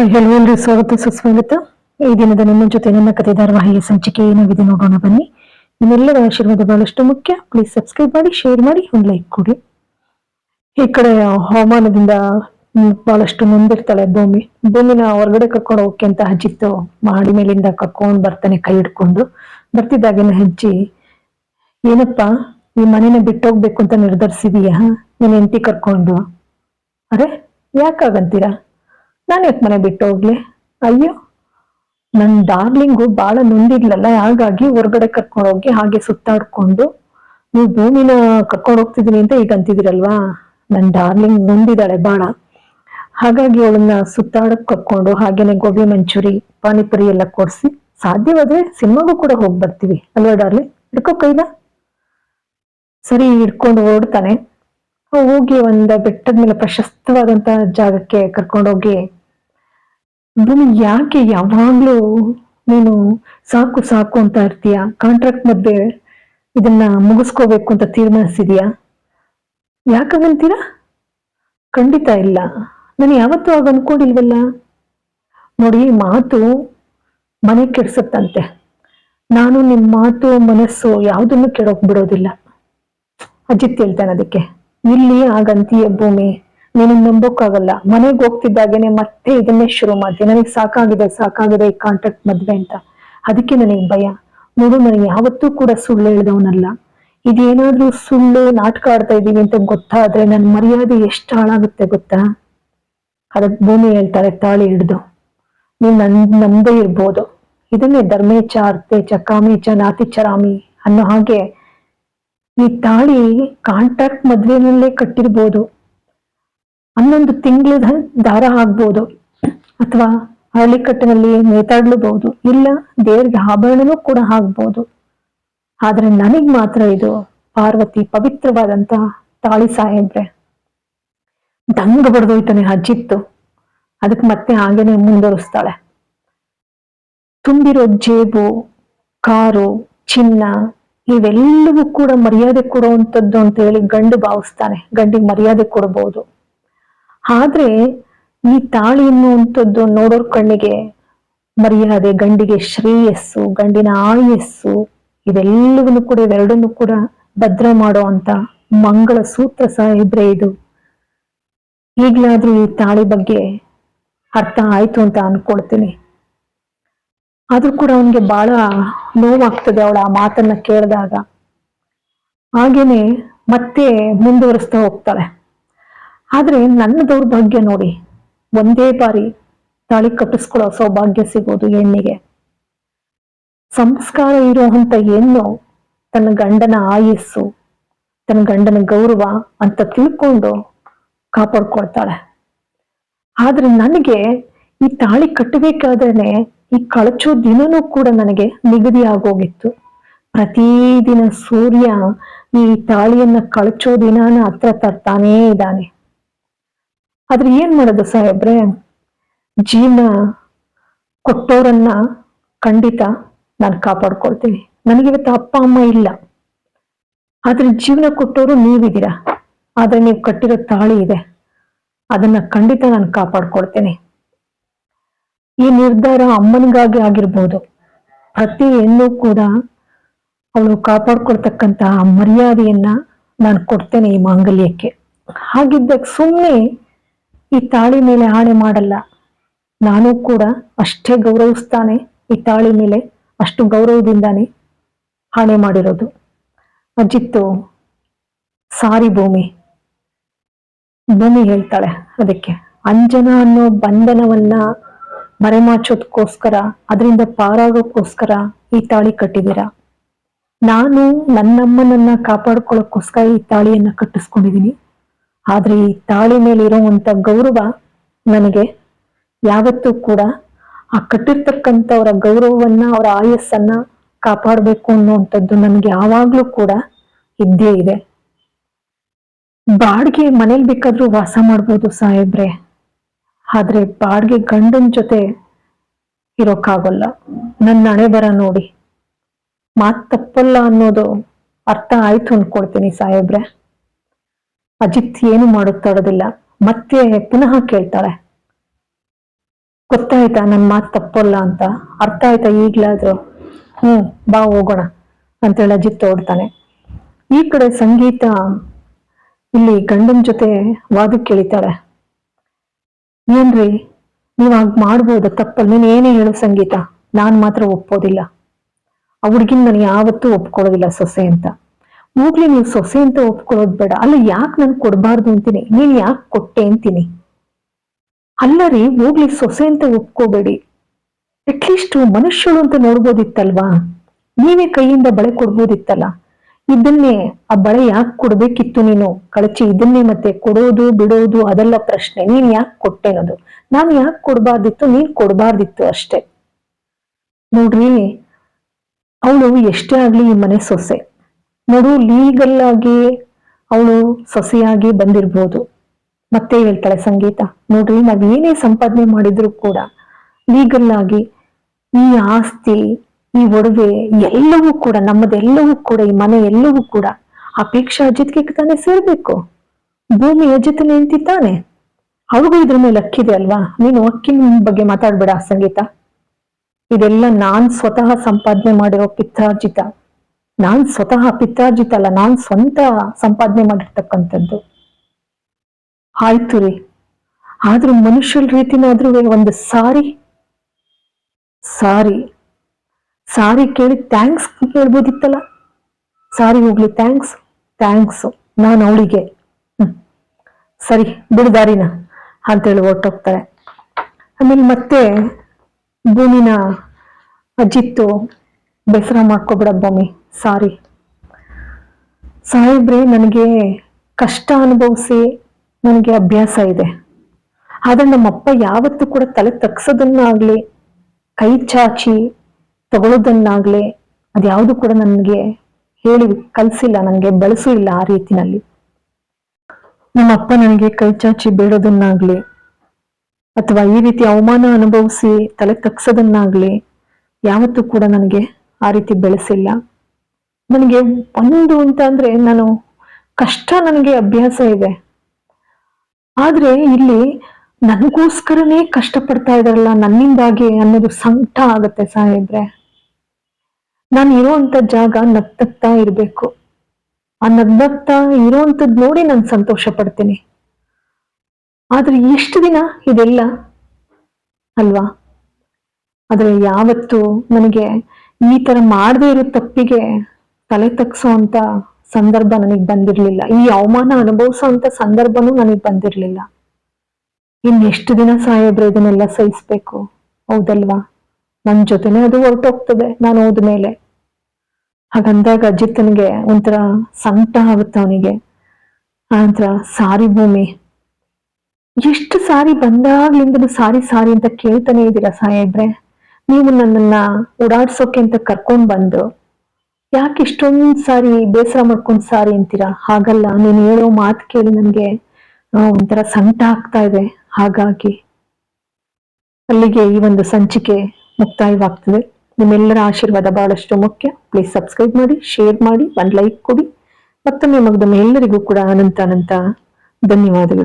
ಎಲ್ರಿ ಸ್ವಾಗತ ಸುಸ್ವಾಗತ ಈ ದಿನದ ನಿಮ್ಮ ಜೊತೆ ನನ್ನ ಕತೆ ಧಾರಾವಾಹಿಯ ಸಂಚಿಕೆ ಏನಾಗಿದೆ ನೋಡೋಣ ಬನ್ನಿ. ನಿಮ್ಮೆಲ್ಲರ ಆಶೀರ್ವಾದ ಬಹಳಷ್ಟು ಮುಖ್ಯ. ಪ್ಲೀಸ್ ಸಬ್ಸ್ಕ್ರೈಬ್ ಮಾಡಿ ಶೇರ್ ಮಾಡಿ, ಒಂದು ಲೈಕ್ ಕೊಡಿ. ಈ ಕಡೆ ಹವಾಮಾನದಿಂದ ಬಹಳಷ್ಟು ನೊಂದಿರ್ತಾಳೆ ಭೂಮಿ. ಭೂಮಿನ ಹೊರಗಡೆ ಕರ್ಕೊಂಡು ಹೋಗಕ್ಕೆ ಅಂತ ಹಜ್ಜಿತ್ತು ಮಾಡಿ ಮೇಲಿಂದ ಕರ್ಕೊಂಡು ಬರ್ತಾನೆ ಕೈ ಹಿಡ್ಕೊಂಡು. ಬರ್ತಿದ್ದಾಗಿನ ಹಜ್ಜಿ. ಏನಪ್ಪ, ಈ ಮನೇನ ಬಿಟ್ಟೋಗ್ಬೇಕು ಅಂತ ನಿರ್ಧರಿಸಿದೀಯಾ? ನೀನ್ ಹೆಂಡತಿ ಕರ್ಕೊಂಡು. ಅರೆ, ಯಾಕಾಗಂತೀರಾ? ನಾನು ಯಾಕೆ ಮನೆ ಬಿಟ್ಟು ಹೋಗ್ಲಿ? ಅಯ್ಯೋ ನನ್ನ ಡಾರ್ಲಿಂಗು ಬಹಳ ನೊಂದಿದ್ಲಲ್ಲ, ಹಾಗಾಗಿ ಹೊರಗಡೆ ಕರ್ಕೊಂಡು ಹೋಗಿ ಹಾಗೆ ಸುತ್ತಾಡ್ಕೊಂಡು, ನೀವು ಭೂಮಿನ ಕರ್ಕೊಂಡು ಹೋಗ್ತಿದೀನಿ ಅಂತ ಈಗ ಅಂತಿದಿರಲ್ವಾ ನನ್ ಡಾರ್ಲಿಂಗ್ ನೊಂದಿದ್ದಾಳೆ ಬಾಳ. ಹಾಗಾಗಿ ಅವಳನ್ನ ಸುತ್ತಾಡಕ್ ಕರ್ಕೊಂಡು, ಹಾಗೇನೆ ಗೋಬಿ ಮಂಚೂರಿ, ಪಾನಿಪುರಿ ಎಲ್ಲ ಕೊಡಿಸಿ, ಸಾಧ್ಯವಾದ್ರೆ ಸಿನಿಮಾಗೂ ಕೂಡ ಹೋಗಿ ಬರ್ತೀವಿ. ಅಲ್ವಾ ಡಾರ್ಲಿ? ಹಿಡ್ಕೋ ಕೈನ? ಸರಿ, ಹಿಡ್ಕೊಂಡು ಓಡ್ತಾನೆ. ಹೋಗಿ ಒಂದು ಬೆಟ್ಟದ ಮೇಲೆ ಪ್ರಶಸ್ತವಾದಂತ ಜಾಗಕ್ಕೆ ಕರ್ಕೊಂಡೋಗಿ ಭೂಮಿ ಯಾಕೆ ಯಾವಾಗ್ಲೂ ನೀನು ಸಾಕು ಸಾಕು ಅಂತ ಇರ್ತೀಯ? ಕಾಂಟ್ರಾಕ್ಟ್ ಮಧ್ಯೆ ಇದನ್ನ ಮುಗಿಸ್ಕೋಬೇಕು ಅಂತ ತೀರ್ಮಾನಿಸಿದ್ಯಾ? ಯಾಕಂತೀರಾ ಖಂಡಿತ ಇಲ್ಲ. ನಾನು ಯಾವತ್ತೂ ಆಗ ಅನ್ಕೊಂಡಿಲ್ವಲ್ಲ? ನೋಡಿ ಮಾತು ಮನೆ ಕೆಡ್ಸತ್ತಂತೆ. ನಾನು ನಿಮ್ ಮಾತು, ಮನಸ್ಸು ಯಾವುದನ್ನು ಕೆಡೋಕ್ ಬಿಡೋದಿಲ್ಲ. ಅಜಿತ್ ಹೇಳ್ತಾನೆ ಅದಕ್ಕೆ. ಇಲ್ಲಿ ಆಗಂತೀಯ ಭೂಮಿ? ನೀನು ನಂಬೋಕ್ಕಾಗಲ್ಲ ಮನೆಗೆ ಹೋಗ್ತಿದ್ದಾಗೇನೆ ಮತ್ತೆ ಇದನ್ನೇ ಶುರು ಮಾಡಿದೆ ನನಗೆ ಸಾಕಾಗಿದೆ ಸಾಕಾಗಿದೆ ಈ ಕಾಂಟ್ರಾಕ್ಟ್ ಮದ್ವೆ ಅಂತ. ಅದಕ್ಕೆ ನನಗೆ ಭಯ. ನೋಡು ನನಗೆ ಯಾವತ್ತೂ ಕೂಡ ಸುಳ್ಳು ಹೇಳಿದವನಲ್ಲ. ಇದೇನಾದ್ರೂ ಸುಳ್ಳು, ನಾಟಕ ಆಡ್ತಾ ಇದೀವಿ ಅಂತ ಗೊತ್ತಾದ್ರೆ ನನ್ನ ಮರ್ಯಾದೆ ಎಷ್ಟು ಹಾಳಾಗುತ್ತೆ ಗೊತ್ತಾ? ಅದಕ್ಕೆ ಭೂಮಿ ಹೇಳ್ತಾರೆ, ತಾಳಿ ಹಿಡ್ದು. ನೀನ್ ನನ್ ನಂಬೇ ಇರ್ಬೋದು. ಇದನ್ನೇ ಧರ್ಮೇಚ ಅರ್ಥೇಚ ಕಾಮೇಚ ನಾತಿಚರಾಮಿ ಅನ್ನೋ ಹಾಗೆ ಈ ತಾಳಿ ಕಾಂಟ್ರಾಕ್ಟ್ ಮದ್ವೆನಲ್ಲೇ ಕಟ್ಟಿರ್ಬೋದು. ಹನ್ನೊಂದು ತಿಂಗಳ ದಾರ ಆಗ್ಬೋದು ಅಥವಾ ಹಳ್ಳಿಕಟ್ಟಿನಲ್ಲಿ ನೇತಾಡ್ಲೂಬಹುದು. ಇಲ್ಲ, ದೇವ್ರಿಗೆ ಆಭರಣನೂ ಕೂಡ ಆಗ್ಬೋದು. ಆದ್ರೆ ನನಗ್ ಮಾತ್ರ ಇದು ಪಾರ್ವತಿ ಪವಿತ್ರವಾದಂತ ತಾಳಿ ಸಾಹೇಬ್ರೆ. ದಂಗ ಬಡ್ದೋಯ್ತಾನೆ ಅಜ್ಜಿತ್ತು ಅದಕ್ಕೆ ಮತ್ತೆ ಹಾಗೇನೆ ಮುಂದುವರಿಸ್ತಾಳೆ. ತುಂಬಿರೋ ಜೇಬು, ಕಾರು, ಚಿನ್ನ, ಇವೆಲ್ಲವೂ ಕೂಡ ಮರ್ಯಾದೆ ಕೊಡುವಂಥದ್ದು ಅಂತ ಹೇಳಿ ಗಂಡು ಭಾವಿಸ್ತಾನೆ. ಗಂಡಿಗೆ ಮರ್ಯಾದೆ ಕೊಡಬಹುದು ಆದ್ರೆ ಈ ತಾಳಿ ಅನ್ನುವಂಥದ್ದು ನೋಡೋರ್ ಕಣ್ಣಿಗೆ ಮರ್ಯಾದೆ, ಗಂಡಿಗೆ ಶ್ರೇಯಸ್ಸು, ಗಂಡಿನ ಆಯಸ್ಸು ಇವೆಲ್ಲವನ್ನು ಕೂಡ, ಇವೆರಡನ್ನು ಕೂಡ ಭದ್ರ ಮಾಡೋ ಅಂತ ಮಂಗಳ ಸೂತ್ರ ಸಹ ಇದ್ರೆ ಇದು. ಈಗ್ಲಾದ್ರೂ ಈ ತಾಳಿ ಬಗ್ಗೆ ಅರ್ಥ ಆಯ್ತು ಅಂತ ಅನ್ಕೊಳ್ತೀನಿ. ಆದ್ರೂ ಕೂಡ ಅವನಿಗೆ ಬಹಳ ನೋವಾಗ್ತದೆ ಅವಳ ಆ ಮಾತನ್ನ ಕೇಳಿದಾಗ. ಹಾಗೇನೆ ಮತ್ತೆ ಮುಂದುವರಿಸ್ತಾ ಹೋಗ್ತಾಳೆ. ಆದ್ರೆ ನನ್ನ ದೌರ್ಭಾಗ್ಯ ನೋಡಿ, ಒಂದೇ ಬಾರಿ ತಾಳಿ ಕಟ್ಟಿಸ್ಕೊಳ್ಳೋ ಸೌಭಾಗ್ಯ ಸಿಗೋದು ಹೆಣ್ಣಿಗೆ. ಸಂಸ್ಕಾರ ಇರುವಂತ ಹೆಣ್ಣು ತನ್ನ ಗಂಡನ ಆಯಸ್ಸು, ತನ್ನ ಗಂಡನ ಗೌರವ ಅಂತ ತಿಳ್ಕೊಂಡು ಕಾಪಾಡ್ಕೊಳ್ತಾಳೆ. ಆದ್ರೆ ನನಗೆ ಈ ತಾಳಿ ಕಟ್ಟಬೇಕಾದ್ರೆ ಈ ಕಳಚೋ ದಿನನೂ ಕೂಡ ನನಗೆ ನಿಗದಿ ಆಗೋಗಿತ್ತು. ಪ್ರತಿದಿನ ಸೂರ್ಯ ಈ ತಾಳಿಯನ್ನ ಕಳಚೋ ದಿನಾನ ಹತ್ರ ತರ್ತಾನೇ ಇದ್ದಾನೆ. ಆದ್ರೆ ಏನ್ ಮಾಡೋದು ಸಾಹೇಬ್ರೆ? ಜೀವನ ಕೊಟ್ಟೋರನ್ನ ಖಂಡಿತ ನಾನು ಕಾಪಾಡ್ಕೊಳ್ತೀನಿ. ನನಗಿವತ್ತು ಅಪ್ಪ, ಅಮ್ಮ ಇಲ್ಲ. ಆದ್ರೆ ಜೀವನ ಕೊಟ್ಟೋರು ನೀವಿದ್ದೀರಾ? ಆದ್ರೆ ನೀವು ಕಟ್ಟಿರೋ ತಾಳಿ ಇದೆ. ಅದನ್ನ ಖಂಡಿತ ನಾನು ಕಾಪಾಡ್ಕೊಳ್ತೇನೆ. ಈ ನಿರ್ಧಾರ ಅಮ್ಮನಿಗಾಗಿ ಆಗಿರ್ಬೋದು. ಪ್ರತಿ ಹೆಣ್ಣು ಕೂಡ ಅವಳು ಕಾಪಾಡ್ಕೊಳ್ತಕ್ಕಂತ ಮರ್ಯಾದೆಯನ್ನ ನಾನು ಕೊಡ್ತೇನೆ ಈ ಮಾಂಗಲ್ಯಕ್ಕೆ. ಹಾಗಿದ್ದಾಗ ಸುಮ್ಮನೆ ಈ ತಾಳಿ ಮೇಲೆ ಆಣೆ ಮಾಡಲ್ಲ. ನಾನು ಕೂಡ ಅಷ್ಟೇ ಗೌರವಿಸ್ತಾನೆ ಈ ತಾಳಿ ಮೇಲೆ, ಅಷ್ಟು ಗೌರವದಿಂದಾನೆ ಆಣೆ ಮಾಡಿರೋದು. ಅಜಿತ್ತು, ಸಾರಿ ಭೂಮಿ. ಭೂಮಿ ಹೇಳ್ತಾಳೆ ಅದಕ್ಕೆ. ಅಂಜನ ಅನ್ನೋ ಬಂಧನವನ್ನ ಮರೆಮಾಚೋದಕ್ಕೋಸ್ಕರ, ಅದರಿಂದ ಪಾರಾಗೋಕ್ಕೋಸ್ಕರ ಈ ತಾಳಿ ಕಟ್ಟಿದ್ದೀರ? ನಾನು ನನ್ನಮ್ಮನನ್ನ ಕಾಪಾಡ್ಕೊಳ್ಳೋಕ್ಕೋಸ್ಕರ ಈ ತಾಳಿಯನ್ನ ಕಟ್ಟಿಸ್ಕೊಂಡಿದ್ದೀನಿ. ಆದ್ರೆ ಈ ತಾಳಿ ಮೇಲೆ ಇರುವಂತ ಗೌರವ ನನಗೆ ಯಾವತ್ತೂ ಕೂಡ ಆ ಕಟ್ಟಿರ್ತಕ್ಕಂಥವರ ಗೌರವವನ್ನ, ಅವರ ಆಯಸ್ಸನ್ನ ಕಾಪಾಡಬೇಕು ಅನ್ನುವಂಥದ್ದು ನನಗೆ ಯಾವಾಗ್ಲೂ ಕೂಡ ಇದ್ದೇ ಇದೆ. ಬಾಡಿಗೆ ಮನೇಲಿ ಬೇಕಾದ್ರೂ ವಾಸ ಮಾಡ್ಬೋದು ಸಾಹೇಬ್ರೆ. ಆದ್ರೆ ಬಾಡಿಗೆ ಗಂಡನ ಜೊತೆ ಇರೋಕ್ಕಾಗಲ್ಲ ನನ್ನ ಹಣೆ ಬರ ನೋಡಿ. ಮಾತ್ ತಪ್ಪಲ್ಲ ಅನ್ನೋದು ಅರ್ಥ ಆಯ್ತು ಅನ್ಕೊಳ್ತೀನಿ ಸಾಹೇಬ್ರೆ. ಅಜಿತ್ ಏನು ಮಾಡುತ್ತಾಡೋದಿಲ್ಲ. ಮತ್ತೆ ಪುನಃ ಕೇಳ್ತಾಳೆ ಗೊತ್ತಾಯ್ತಾ ನನ್ನ ಮಾತು ತಪ್ಪಲ್ಲ ಅಂತ? ಅರ್ಥ ಆಯ್ತಾ ಈಗ್ಲಾದ್ರು? ಹ್ಮ್ ಬಾ ಹೋಗೋಣ ಅಂತೇಳಿ ಅಜಿತ್ ಓಡ್ತಾನೆ. ಈ ಕಡೆ ಸಂಗೀತ ಇಲ್ಲಿ ಗಂಡನ ಜೊತೆ ವಾದಕ್ಕೆ ಕೇಳಿತಾಳೆ ಏನ್ರಿ ನೀವ್ ಹಾಗ್ ಮಾಡ್ಬೋದು, ತಪ್ಪಲ್ಲಿ. ನೀನ್ ಏನೇ ಹೇಳು ಸಂಗೀತ. ನಾನ್ ಮಾತ್ರ ಒಪ್ಪೋದಿಲ್ಲ ಆ ನಾನು ಯಾವತ್ತೂ ಒಪ್ಕೊಳ್ಳೋದಿಲ್ಲ ಸೊಸೆ ಅಂತ. ಹೋಗ್ಲಿ ನೀವು ಸೊಸೆ ಅಂತ ಒಪ್ಕೊಳ್ಳೋದ್ ಬೇಡ. ಅಲ್ಲ, ಯಾಕೆ ನನ್ ಕೊಡ್ಬಾರ್ದು ಅಂತೀನಿ? ನೀನ್ ಯಾಕೆ ಕೊಟ್ಟೆ ಅಂತೀನಿ? ಅಲ್ಲ ರೀ ಹೋಗ್ಲಿ ಸೊಸೆ ಅಂತ ಒಪ್ಕೋಬೇಡಿ. ಅಟ್ಲೀಸ್ಟ್ ಮನುಷ್ಯಳು ಅಂತ ನೋಡ್ಬೋದಿತ್ತಲ್ವಾ? ನೀವೇ ಕೈಯಿಂದ ಬಳೆ ಕೊಡ್ಬೋದಿತ್ತಲ್ಲ? ಇದನ್ನೇ, ಆ ಬಳೆ ಯಾಕೆ ಕೊಡ್ಬೇಕಿತ್ತು ನೀನು? ಕಳಚಿ ಇದನ್ನೇ ಮತ್ತೆ ಕೊಡೋದು, ಬಿಡೋದು, ಅದೆಲ್ಲ ಪ್ರಶ್ನೆ. ನೀನ್ ಯಾಕೆ ಕೊಟ್ಟೆನದು ನಾನು ಯಾಕೆ ಕೊಡ್ಬಾರ್ದಿತ್ತು? ನೀನ್ ಕೊಡ್ಬಾರ್ದಿತ್ತು ಅಷ್ಟೇ. ನೋಡ್ರಿ, ಅವಳು ಎಷ್ಟೇ ಆಗ್ಲಿ ಈ ಮನೆ ಸೊಸೆ. ನೋಡು ಲೀಗಲ್ ಆಗಿ ಅವಳು ಸೊಸೆಯಾಗಿ ಬಂದಿರ್ಬೋದು. ಮತ್ತೆ ಹೇಳ್ತಾಳೆ ಸಂಗೀತ, ನೋಡ್ರಿ, ನಾವ್ ಏನೇ ಸಂಪಾದನೆ ಮಾಡಿದ್ರು ಕೂಡ ಲೀಗಲ್ ಆಗಿ ಈ ಆಸ್ತಿ, ಈ ಒಡವೆ ಎಲ್ಲವೂ ಕೂಡ, ನಮ್ಮದೆಲ್ಲವೂ ಕೂಡ, ಈ ಮನೆ ಎಲ್ಲವೂ ಕೂಡ ಅಪೇಕ್ಷಾ ಅಜಿತ್ಗೆ ತಾನೇ ಸೇರ್ಬೇಕು. ಭೂಮಿ ಅಜಿತನೇ ಅಂತಿದ್ದಾನೆ ಅವ್ರಿಗೂ ಇದ್ರ ಮೇಲೆ ಅಕ್ಕಿದೆ ಅಲ್ವಾ? ನೀನು ಅಕ್ಕಿನ ಬಗ್ಗೆ ಮಾತಾಡ್ಬೇಡ ಸಂಗೀತ. ಇದೆಲ್ಲ ನಾನ್ ಸ್ವತಃ ಸಂಪಾದನೆ ಮಾಡಿರೋ ಪಿತ್ರಾರ್ಜಿತ. ನಾನ್ ಸ್ವತಃ ಪಿತ್ರಾರ್ಜಿತ ಅಲ್ಲ ನಾನ್ ಸ್ವಂತ ಸಂಪಾದನೆ ಮಾಡಿರ್ತಕ್ಕಂಥದ್ದು. ಆಯ್ತು ರೀ. ಆದ್ರೂ ಮನುಷ್ಯರ ರೀತಿನಾದ್ರೂ ಒಂದು ಸಾರಿ ಸಾರಿ ಸಾರಿ ಕೇಳಿ ಥ್ಯಾಂಕ್ಸ್ ಕೇಳ್ಬೋದಿತ್ತಲ್ಲ? ಸಾರಿ ಹೋಗ್ಲಿ ಥ್ಯಾಂಕ್ಸ್ ಥ್ಯಾಂಕ್ಸ್ ನಾನು ಅವಳಿಗೆ. ಸರಿ ಬಿಡುದಾರಿನ ಅಂತೇಳಿ ಹೊರಟೋಗ್ತಾರೆ. ಆಮೇಲೆ ಮತ್ತೆ ಭೂಮಿನ ಅಜ್ಜಿತ್ತು ಬೇಸರ ಮಾಡ್ಕೊಬಿಡ ಭೂಮಿ. ಸಾರಿ. ಸಾಹೇಬ್ರೆ, ನನಗೆ ಕಷ್ಟ ಅನುಭವಿಸಿ ನನಗೆ ಅಭ್ಯಾಸ ಇದೆ. ಆದರೆ ನಮ್ಮಪ್ಪ ಯಾವತ್ತೂ ಕೂಡ ತಲೆ ತಗ್ಸೋದನ್ನಾಗ್ಲಿ, ಕೈ ಚಾಚಿ ತಗೊಳ್ಳೋದನ್ನಾಗ್ಲಿ ಅದ್ಯಾವುದು ಕೂಡ ನನಗೆ ಹೇಳಿ ಕಲಿಸಿಲ್ಲ, ನನಗೆ ಬಳಸೂ ಇಲ್ಲ ಆ ರೀತಿನಲ್ಲಿ. ನಮ್ಮಪ್ಪ ನನಗೆ ಕೈ ಚಾಚಿ ಬೇಡೋದನ್ನಾಗ್ಲಿ, ಅಥವಾ ಈ ರೀತಿ ಅವಮಾನ ಅನುಭವಿಸಿ ತಲೆ ತಗ್ಸೋದನ್ನಾಗ್ಲಿ ಯಾವತ್ತೂ ಕೂಡ ನನಗೆ ಆ ರೀತಿ ಬೆಳೆಸಿಲ್ಲ. ನನಗೆ ಒಂದು ಅಂತ ಅಂದ್ರೆ ನಾನು ಕಷ್ಟ ನನಗೆ ಅಭ್ಯಾಸ ಇದೆ. ಆದ್ರೆ ಇಲ್ಲಿ ನನಗೋಸ್ಕರನೇ ಕಷ್ಟಪಡ್ತಾ ಇದಾರಲ್ಲ, ನನ್ನಿಂದಾಗಿ ಅನ್ನೋದು ಸಂಕಟ ಆಗತ್ತೆ ಸಾಹೇಬ್ರೆ. ನಾನು ಇರುವಂತ ಜಾಗ ನಗ್ತಗ್ತಾ ಇರ್ಬೇಕು. ಆ ನಗ್ನಗ್ತಾ ಇರೋಂಥದ್ ನೋಡಿ ನಾನು ಸಂತೋಷ ಪಡ್ತೀನಿ. ಆದ್ರೆ ಎಷ್ಟು ದಿನ ಇದೆಲ್ಲ ಅಲ್ವಾ? ಆದ್ರೆ ಯಾವತ್ತು ನನಗೆ ಈ ತರ ಮಾಡದೇ ಇರೋ ತಪ್ಪಿಗೆ ತಲೆ ಅಂತ ಸಂದರ್ಭ ನನಗ್ ಬಂದಿರ್ಲಿಲ್ಲ. ಈ ಅವಮಾನ ಅನುಭವಿಸೋ ಅಂತ ಸಂದರ್ಭನೂ ನನಗ್ ಬಂದಿರ್ಲಿಲ್ಲ. ಇನ್ ಎಷ್ಟು ದಿನ ಸಾಹೇಬ್ರೆ ಇದನ್ನೆಲ್ಲ ಸಹಿಸ್ಬೇಕು? ಹೌದಲ್ವಾ? ನನ್ ಜೊತೆನೆ ಅದು ಹೊರಟೋಗ್ತದೆ, ನಾನು ಹೋದ್ಮೇಲೆ. ಹಾಗಂದಾಗ ಅಜಿತನಿಗೆ ಒಂಥರ ಸಂಕಟ ಆಗುತ್ತೆ ಅವನಿಗೆ. ಆನಂತರ ಸಾರಿ ಭೂಮಿ. ಎಷ್ಟು ಸಾರಿ ಬಂದಾಗ್ಲಿಂದನು ಸಾರಿ ಸಾರಿ ಅಂತ ಕೇಳ್ತಾನೆ ಇದ್ದೀರಾ ಸಾಹೇಬ್ರೆ. ನೀವು ನನ್ನನ್ನ ಓಡಾಡ್ಸೋಕೆ ಅಂತ ಕರ್ಕೊಂಡ್ ಬಂದು ಯಾಕೆ ಇಷ್ಟೊಂದ್ ಸಾರಿ ಬೇಸರ ಮಾಡ್ಕೊಂಡ್ ಸಾರಿ ಅಂತೀರಾ? ಹಾಗಲ್ಲ, ನೀನು ಹೇಳೋ ಮಾತು ಕೇಳಿ ನನಗೆ ಒಂಥರ ಸಂಕಟ ಆಗ್ತಾ ಇದೆ. ಹಾಗಾಗಿ ಅಲ್ಲಿಗೆ ಈ ಒಂದು ಸಂಚಿಕೆ ಮುಕ್ತಾಯವಾಗ್ತದೆ. ನಿಮ್ಮೆಲ್ಲರ ಆಶೀರ್ವಾದ ಬಹಳಷ್ಟು ಮುಖ್ಯ. ಪ್ಲೀಸ್ ಸಬ್ಸ್ಕ್ರೈಬ್ ಮಾಡಿ ಶೇರ್ ಮಾಡಿ, ಒಂದು ಲೈಕ್ ಕೊಡಿ. ಮತ್ತೊಮ್ಮೆ ಮಗದೊಮ್ಮೆ ಎಲ್ಲರಿಗೂ ಕೂಡ ಅನಂತ ಅನಂತ ಧನ್ಯವಾದಗಳು.